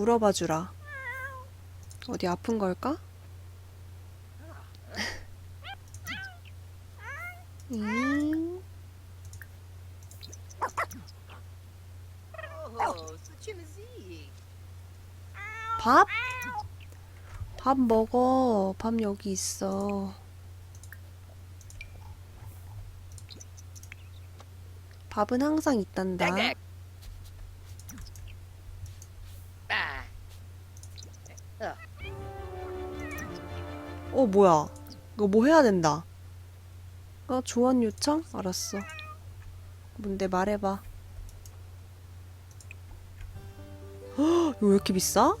물어봐 주라. 어디 아픈 걸까? Z. 밥? 밥 먹어. 밥 여기 있어. 밥은 항상 있단다. 어, 뭐야. 이거 뭐 해야 된다. 어, 조언 요청? 알았어. 뭔데 말해봐. 헉, 이거 왜 이렇게 비싸?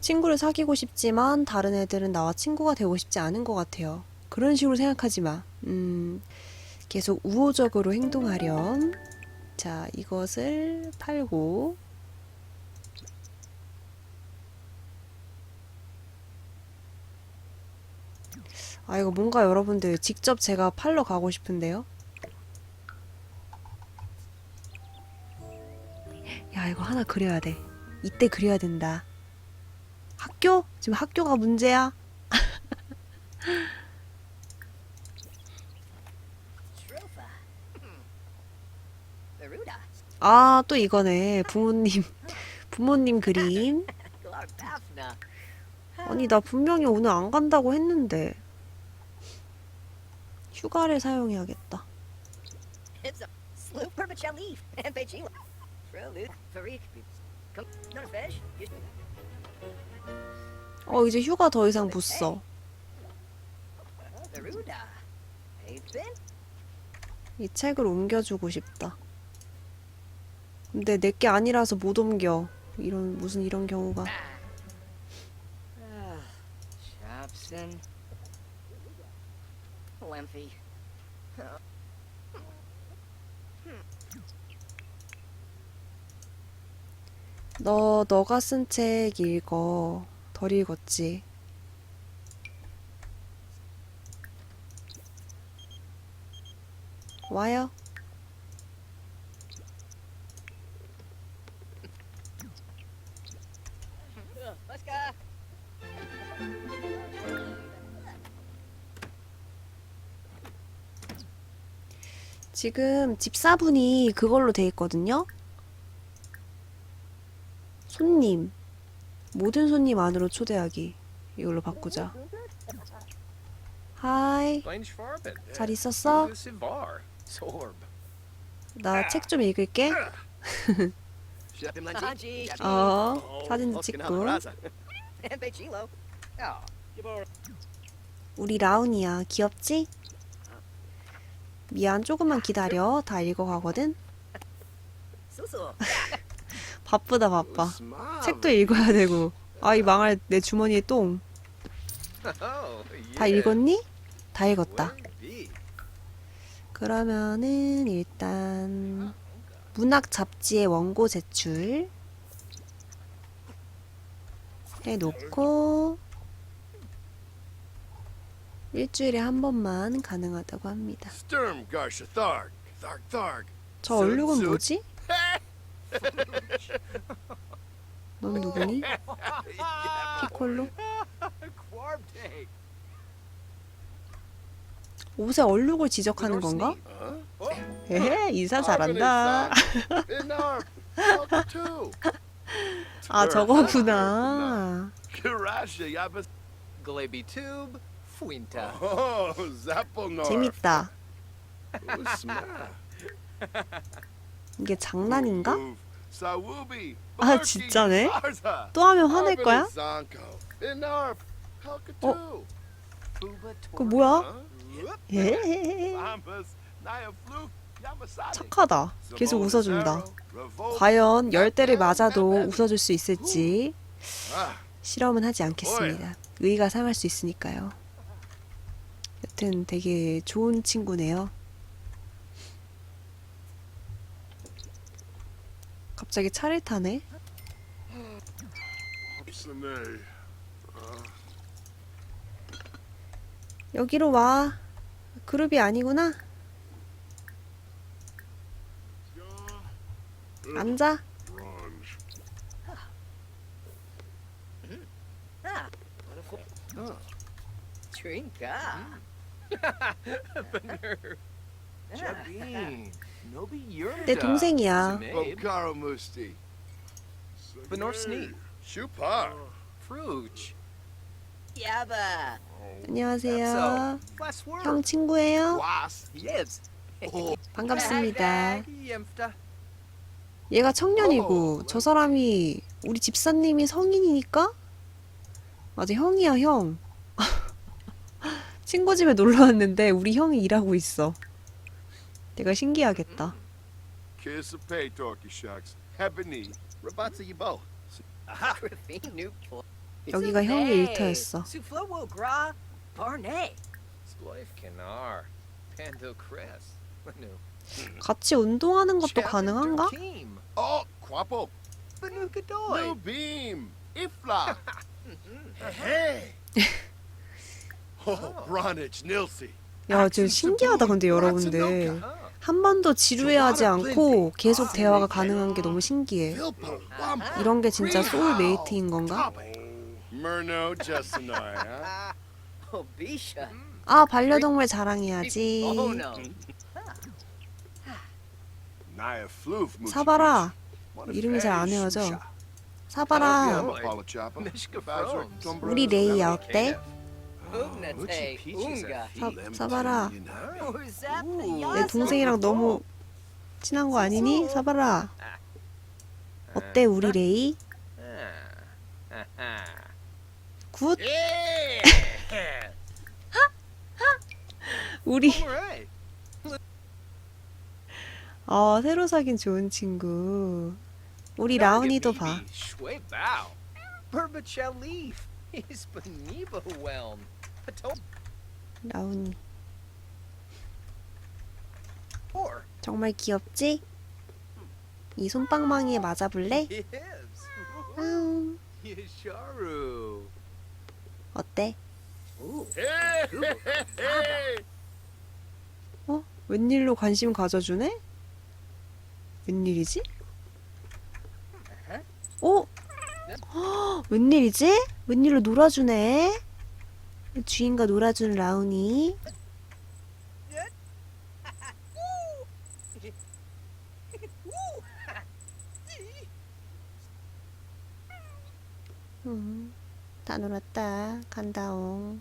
친구를 사귀고 싶지만 다른 애들은 나와 친구가 되고 싶지 않은 것 같아요. 그런 식으로 생각하지 마. 음, 계속 우호적으로 행동하렴. 자, 이것을 팔고 아, 이거 뭔가 여러분들 직접 제가 팔러 가고 싶은데요? 야, 이거 하나 그려야 돼. 이때 그려야 된다. 학교? 지금 학교가 문제야? 아, 또 이거네. 부모님, 부모님 그림. 아니, 나 분명히 오늘 안 간다고 했는데. 휴가를 사용해야겠다. 어, 이제 휴가 더 이상 못 써. 이 책을 옮겨주고 싶다. 근데 내게 아니라서 못 옮겨. 이런, 무슨 이런 경우가. Ah. Lemphy. 너, 너가 쓴 책 읽어. 덜 읽었지. 와요. Let's go. 지금 집사분이 그걸로 돼 있거든요. 손님. 모든 손님 안으로 초대하기. 이걸로 바꾸자. 하이. 잘 있었어? 나 책 좀 읽을게. 어, 사진도 찍고. Pechilo. Oh. 우리 라운이야. 귀엽지? 미안, 조금만 기다려. 다 읽어가거든. 바쁘다, 바빠. 책도 읽어야 되고. 아, 이 망할 내 주머니에 똥. 다 읽었니? 다 읽었다. 그러면은 일단 문학 잡지의 원고 제출 해놓고 일주일에 한 번만 가능하다고 합니다. 저 얼룩은 뭐지? 넌 누구니? 피콜로? 옷에 얼룩을 지적하는 건가? 에헤, 인사 잘한다. 아, 저거구나. Fuinta. Oh, Zappelnor. 재밌다. 이게 장난인가? 아, 진짜네? 또 하면 화낼 거야? 어? 그 뭐야? 예. 착하다. 계속 웃어준다. 과연 열대를 맞아도 웃어줄 수 있을지 Ah, 실험은 하지 않겠습니다. 의의가 상할 수 있으니까요. 여튼 되게 좋은 친구네요. 갑자기 차를 타네. 여기로 와. 그룹이 아니구나. 앉아. Bener. 내 동생이야. Bokaro Musti. Benor Snee. Shupar. Fruch. Yabba. 안녕하세요. 형 친구예요? Was. Yes. Oh, 반갑습니다. 얘가 청년이고 저 사람이 우리 집사님이 성인이니까 맞아 형이야 형. 친구 집에 놀러 왔는데 우리 형이 일하고 있어. 내가 신기하겠다. kiss pay, Shucks. 여기가 형의 일터였어. Pando Crest. 같이 운동하는 것도 가능한가? Oh, Quapo. Banuka New Doi. Beam. Ifla. hey. Oh. 야, 저 신기하다 근데 여러분들 Oh. 한 번도 지루해하지 않고 계속 대화가 가능한 게 너무 신기해. 이런 게 진짜 소울메이트인 건가? Oh. 아 반려동물 자랑해야지. Oh, 사바라. 이름이 잘안 외워져. Shusha. 사바라. 우리 레이야 어때? 사, 사바라. 내 동생이랑 너무 친한 거 아니니? 사바라. 어때 우리 레이? 굿. 우리. 어 새로 사귄 좋은 친구. 우리 라운이도 봐 Or. 정말 귀엽지? 이 손방망이에 맞아볼래? 아웅. 어때? 어? 웬일로 관심 가져주네? 웬일이지? 어? 헉, 웬일이지? 웬일로 놀아주네? 주인과 놀아준 라운이 음, 다 놀았다. 간다옹.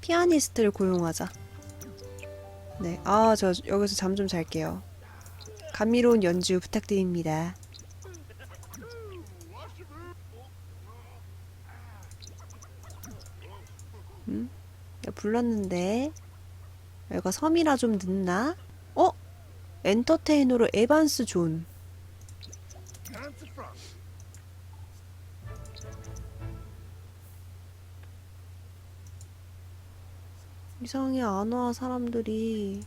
피아니스트를 고용하자. 네, 아, 저 여기서 잠 좀 잘게요. 감미로운 연주 부탁드립니다. 불렀는데 여기가 섬이라 좀 늦나? 어? 엔터테이너로 에반스 존. 이상해 안 와 사람들이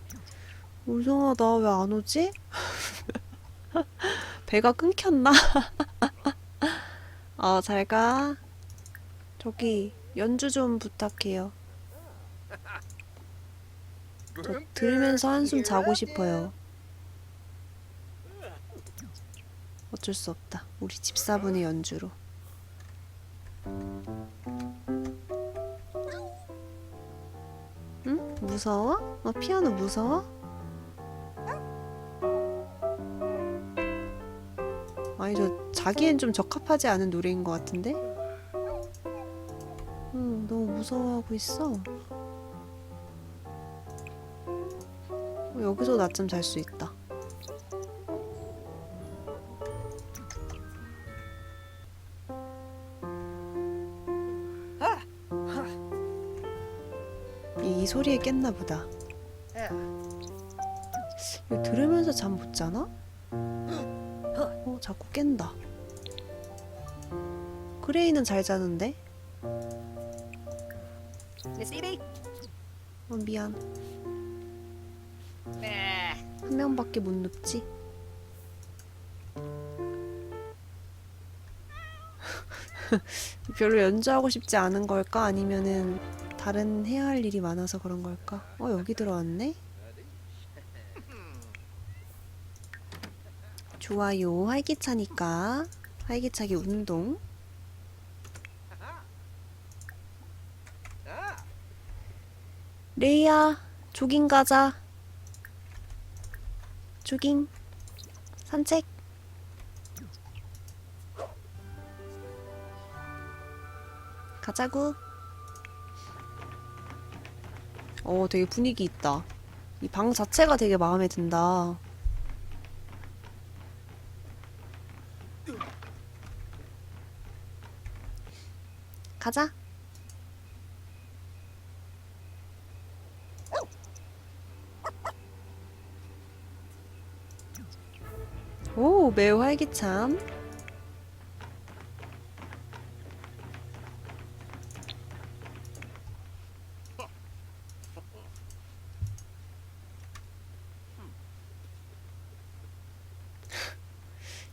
이상하다 왜 안 오지? 배가 끊겼나? 어 잘가 저기 연주 좀 부탁해요 저 들으면서 한숨 자고 싶어요 어쩔 수 없다 우리 집사분의 연주로 응? 무서워? 어, 피아노 무서워? 아니 저 자기엔 좀 적합하지 않은 노래인 것 같은데? 응 너무 무서워하고 있어 여기서 낮잠 잘 수 있다 이, 이 소리에 깼나 보다 이거 들으면서 잠 못 자나? 어, 자꾸 깬다. 그레이는 잘 자는데? 어, 미안. 한 명밖에 못 눕지? 별로 연주하고 싶지 않은 걸까? 아니면은 다른 해야 할 일이 많아서 그런 걸까? 어, 여기 들어왔네? 좋아요. 활기차니까. 활기차게 운동. 레이야, 조깅 가자. 조깅. 산책. 가자구. 어, 되게 분위기 있다. 이 방 자체가 되게 마음에 든다. 가자. 오, 매우 활기참.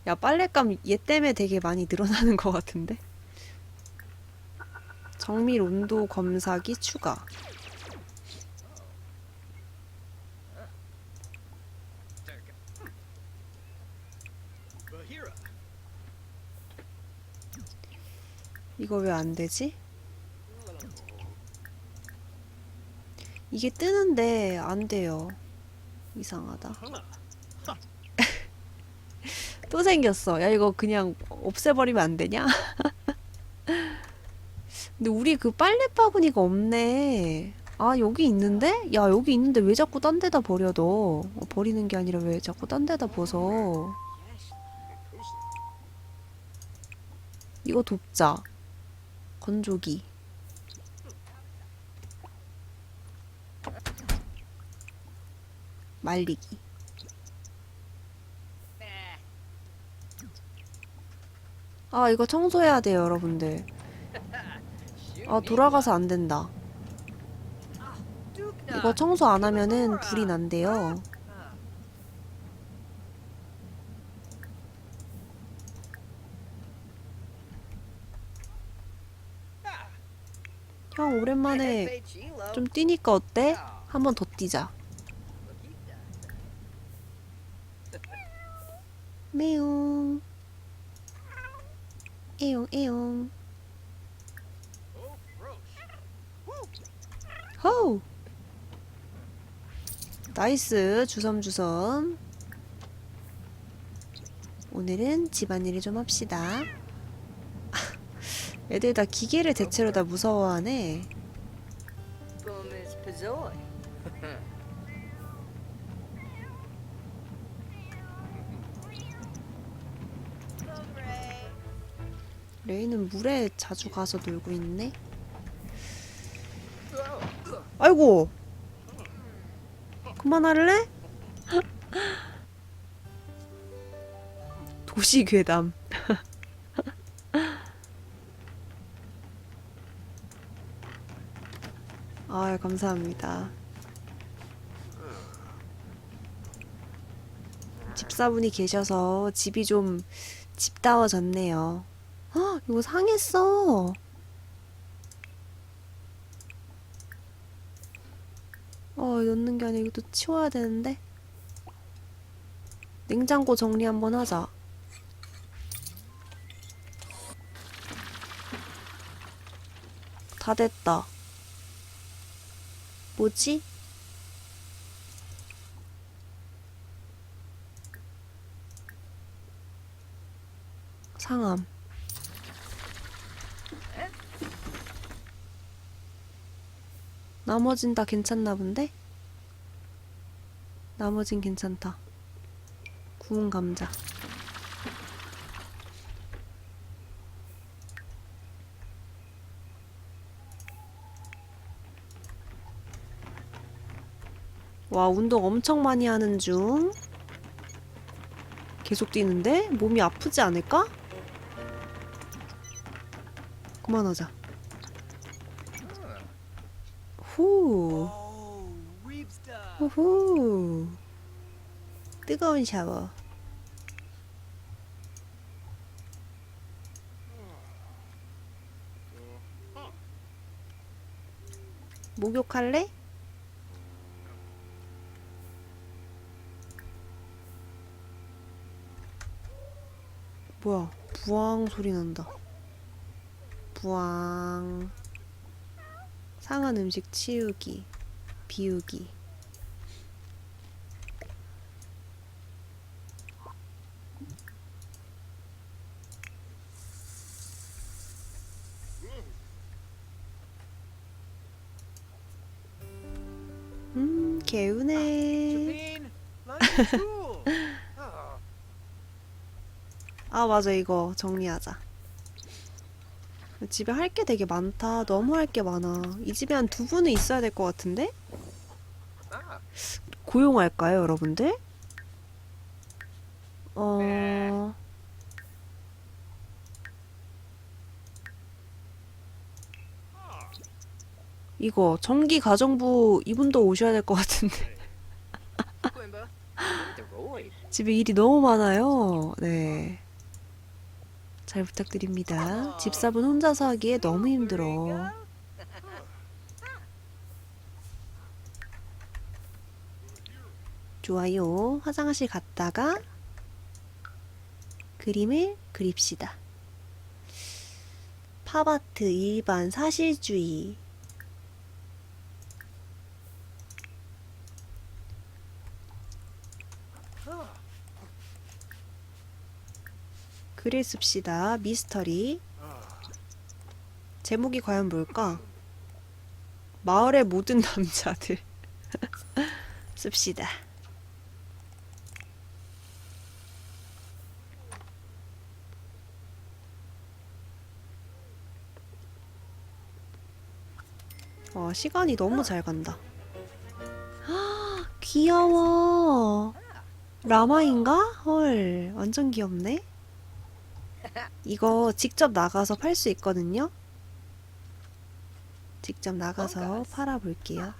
야, 빨랫감 얘 때문에 되게 많이 늘어나는 것 같은데? 정밀 온도 검사기 추가. 이거 왜 안 되지? 이게 뜨는데 안 돼요. 이상하다. 또 생겼어. 야, 이거 그냥 없애버리면 안 되냐? 근데 우리 그 빨래 바구니가 없네. 아, 여기 있는데? 야, 여기 있는데 왜 자꾸 딴 데다 버려, 너? 어, 버리는 게 아니라 왜 자꾸 딴 데다 벗어? 이거 돕자. 건조기. 말리기. 아, 이거 청소해야 돼요, 여러분들. 아, 돌아가서 안 된다. 이거 청소 안 하면은 불이 난대요. 형, 오랜만에 좀 뛰니까 어때? 한 번 더 뛰자. 메용. 에용, 에용. 호우! 나이스, 주섬주섬. 오늘은 집안일을 좀 합시다. 애들 다 기계를 대체로 다 무서워하네. Pazoi. 레이는 물에 자주 가서 놀고 있네. 아이고. 그만할래? 도시 괴담. 아, 감사합니다. 집사분이 계셔서 집이 좀 집다워졌네요. 아, 이거 상했어. 어, 넣는 게 아니라 이것도 치워야 되는데. 냉장고 정리 한번 하자. 다 됐다. 뭐지? 상함. 나머진 다 괜찮나 본데? 나머진 괜찮다. 구운 감자. 와, 운동 엄청 많이 하는 중. 계속 뛰는데? 몸이 아프지 않을까? 그만하자. 후. 후후. 뜨거운 샤워. 목욕할래? 뭐야? 부앙 소리 난다. 부앙. 상한 음식 치우기. 비우기. 음, 개운해. 아, 맞아. 이거 정리하자. 집에 할 게 되게 많다. 너무 할 게 많아. 이 집에 한 두 분은 있어야 될 것 같은데? 고용할까요, 여러분들? 어... 이거 전기 가정부 이분도 오셔야 될 것 같은데. The Roy. 집에 일이 너무 많아요. 네. 잘 부탁드립니다. 집사분 혼자서 하기에 너무 힘들어. 좋아요. 화장실 갔다가 그림을 그립시다. 팝아트 일반 사실주의. 씁시다. 미스터리. 제목이 과연 뭘까? 마을의 모든 남자들. 씁시다. 와, 시간이 너무 잘 간다. 아, 귀여워. 라마인가? 헐, 완전 귀엽네. 이거 직접 나가서 팔 수 있거든요. 직접 나가서 팔아볼게요.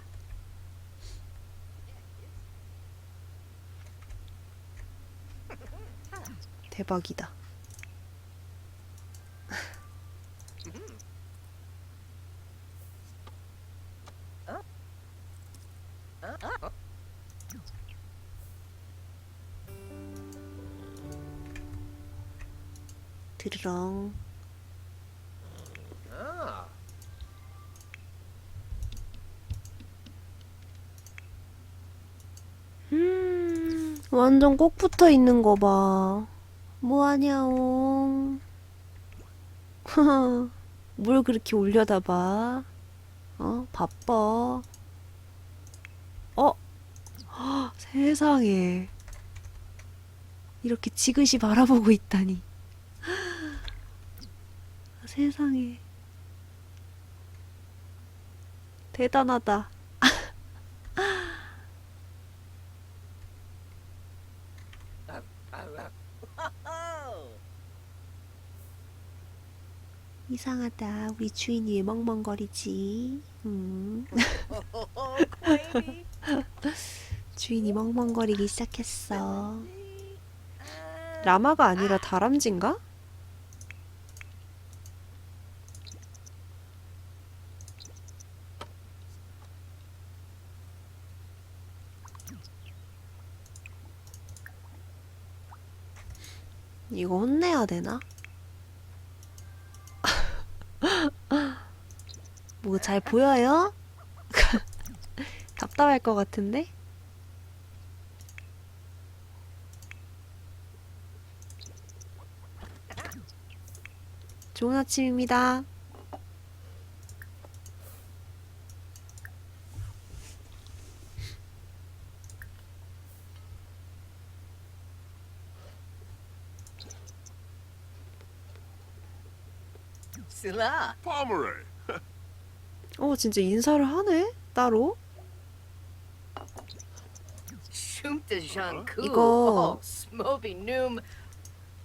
대박이다. 드르렁. 음, 완전 꼭 붙어 있는 거 봐. 뭐하냐옹. 뭘 그렇게 올려다 봐. 어, 바빠. 어? 헉, 세상에. 이렇게 지그시 바라보고 있다니. 세상에. 대단하다. 이상하다. 우리 주인이 왜 멍멍거리지? 음. 주인이 멍멍거리기 시작했어. 라마가 아니라 다람쥐인가? 이거 혼내야 되나? 뭐 잘 보여요? 답답할 것 같은데? 좋은 아침입니다. Sila. Pomeray. 어, 진짜 인사를 하네? 따로? Shumta Janku. 이거- Oh, Smoby Noom.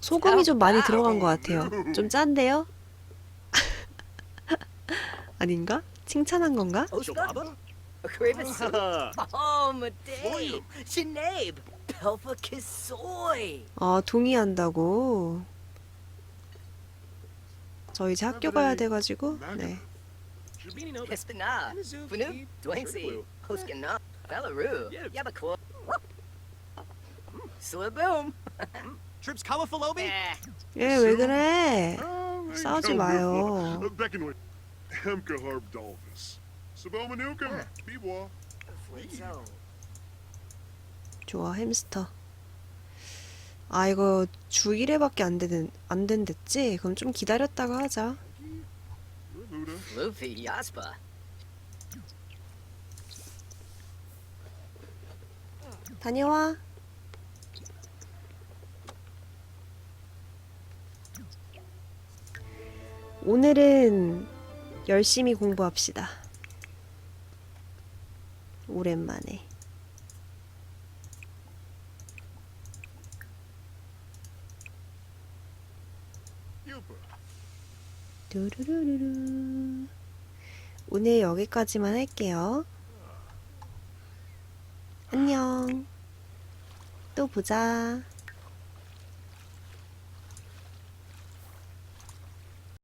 소금이 좀 많이 들어간 것 같아요. 좀 짠데요? 아닌가? 칭찬한 건가? Ah, Oh, Kisoy. 아, 동의한다고. 저 이제 학교 가야 돼가지고, 네. Eh. 예, 왜 그래? Oh, 싸우지 마요. 좋아, 햄스터. 아, 이거 주 1회밖에 안 되는, 안 된댔지? 그럼 좀 기다렸다가 하자. Luffy Yaspa. 다녀와. 오늘은 열심히 공부합시다. 오랜만에. 두루루루루. 오늘 여기까지만 할게요. 안녕. 또 보자.